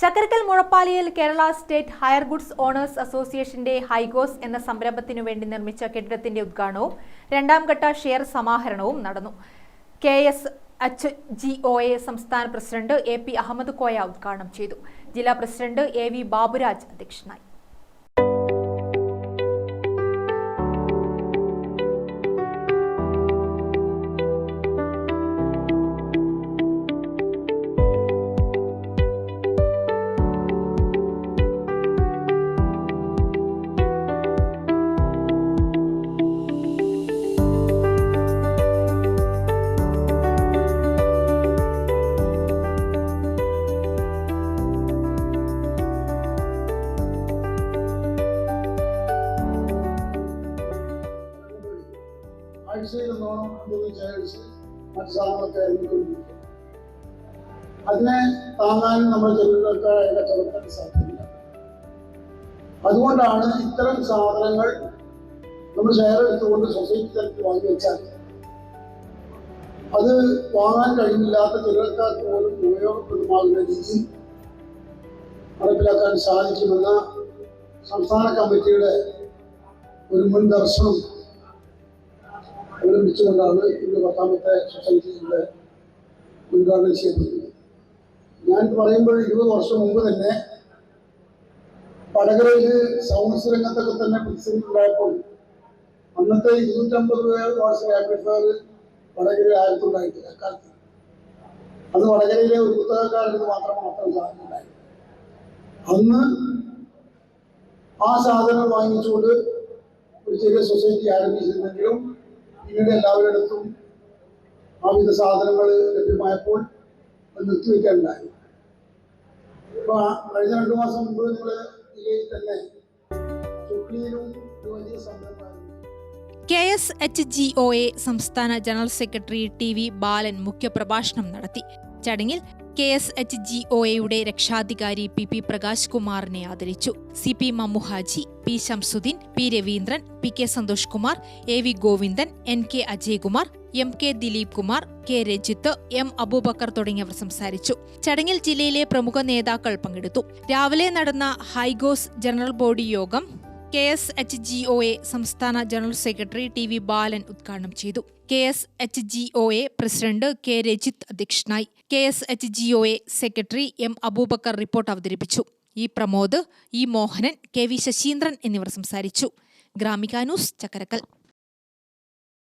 Chakkarakkal മുഴപ്പാലിയിൽ Kerala state hire goods owners അസോസിയേഷന്റെ ഹൈഗോസ് എന്ന സംരംഭത്തിനു വേണ്ടി നിർമ്മിച്ച കെട്ടിടത്തിന്റെ ഉദ്ഘാടനവും രണ്ടാം ഘട്ട ഷെയർ സമാഹരണവും നടന്നു. K S H G O A സംസ്ഥാന president A P Ahammed Koya ഉദ്ഘാടനം ചെയ്തു. ജില്ലാ പ്രസിഡന്റ് എ വി ബാബുരാജ് അധ്യക്ഷനായി. അതിനെ താങ്ങാനും നമ്മൾ ജനങ്ങൾക്കായ ചെറുക്കാൻ സാധിക്കില്ല. അതുകൊണ്ടാണ് ഇത്തരം സാധനങ്ങൾ നമ്മൾ ഷെയർ എടുത്തുകൊണ്ട് സൊസൈറ്റി തലത്തിൽ വാങ്ങി വെച്ചാൽ അത് വാങ്ങാൻ കഴിയില്ലാത്ത ചെറുക്കാർക്ക് പോലും ഉപയോഗപ്രദമാകുന്ന രീതി നടപ്പിലാക്കാൻ സാധിക്കുമെന്ന സംസ്ഥാന കമ്മിറ്റിയുടെ ഒരു മുൻ ദർശനം അവലംബിച്ചുകൊണ്ടാണ് ഇന്ന് പത്താമത്തെ സൊസൈറ്റിയുടെ ഉദ്ഘാടനം ചെയ്യപ്പെടുന്നത്. ഞാൻ പറയുമ്പോൾ ഇരുപത് വർഷം മുമ്പ് തന്നെ വടകരയിൽ സൗണ്ട്സ് രംഗത്തൊക്കെ തന്നെ പ്രതിസന്ധി ഉണ്ടായപ്പോൾ അന്നത്തെ ഇരുന്നൂറ്റമ്പത് വാട്സ് ആംപ്ലിഫയർ വടകര ആയിരത്തുണ്ടായിട്ടില്ല അക്കാലത്ത് അത് വടകരയിലെ ഒരു പുസ്തകക്കാരന് മാത്രം മാത്രം സാധനമുണ്ടായി അന്ന് ആ സാധനം വാങ്ങിച്ചുകൊണ്ട് ഒരു ചെറിയ സൊസൈറ്റി ആരംഭിച്ചിരുന്നെങ്കിലും പിന്നീട് എല്ലാവരുടെ അടുത്തും ആവിധ സാധനങ്ങൾ ലഭ്യമായപ്പോൾ നിർത്തിവെക്കാനുണ്ടായി ഇപ്പൊ കഴിഞ്ഞ രണ്ടു മാസം മുമ്പ് നിങ്ങൾ ജില്ലയിൽ തന്നെ K S H G O A സംസ്ഥാന general secretary T V Balan മുഖ്യപ്രഭാഷണം നടത്തി. ചടങ്ങിൽ K S H G O എയുടെ രക്ഷാധികാരി പി പി പ്രകാശ് കുമാറിനെ ആദരിച്ചു. C P Mammuhaji P Shamsuddin P Raveendran P K Santhosh Kumar A V Govindan N K Ajaykumar M K Dileep Kumar K Rajith M Abubakar തുടങ്ങിയവർ സംസാരിച്ചു. ചടങ്ങിൽ ജില്ലയിലെ പ്രമുഖ നേതാക്കൾ പങ്കെടുത്തു. രാവിലെ നടന്ന ഹൈഗോസ് ജനറൽ ബോഡി യോഗം K S H G O A സംസ്ഥാന general secretary T V Balan ഉദ്ഘാടനം ചെയ്തു. K S H G O A president K Rajith അധ്യക്ഷനായി. K S H G O A secretary M Abubakar report അവതരിപ്പിച്ചു. E Pramod E Mohanan K V Sasindran എന്നിവർ സംസാരിച്ചു. Gramika news Chakkarakkal.